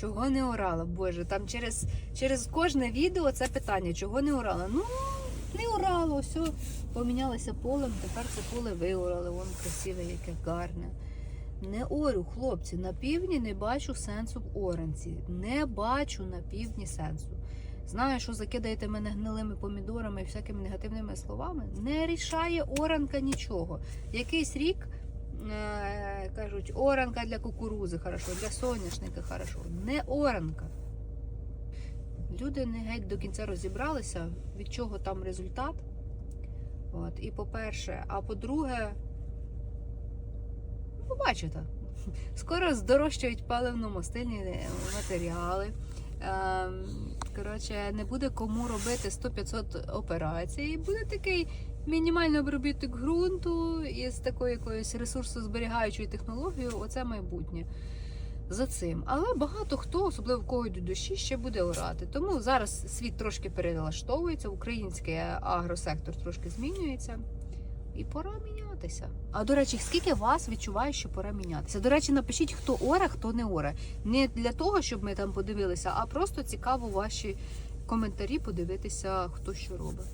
Чого не орала? Боже, там через, через кожне відео це питання, чого не орала? Ну, не орало, все, помінялося полем, тепер це поле виорали, воно красиве, яке гарне. Не орю, хлопці, на півдні не бачу сенсу в оранці. Не бачу на півдні сенсу. Знаю, що закидаєте мене гнилими помідорами і всякими негативними словами. Не рішає оранка нічого. Якийсь рік кажуть, оранка для кукурузи хорошо, для соняшника хорошо. Не оранка. Люди не геть до кінця розібралися, від чого там результат. От, і по-перше, а по-друге, побачите, скоро здорожчають паливно-мастильні матеріали. Ем, Коротше, не буде кому робити 100-500 операцій. Буде такий мінімальний обробіток ґрунту із такою якоюсь ресурсозберігаючою технологією. Оце майбутнє за цим. Але багато хто, особливо в кого йдуть дощі, ще буде орати. Тому зараз світ трошки перелаштовується, український агросектор трошки змінюється. І пора мінятися. А до речі, скільки вас відчуває, що пора мінятися? До речі, напишіть, хто оре, хто не оре. Не для того, щоб ми там подивилися, а просто цікаво ваші коментарі подивитися, хто що робить.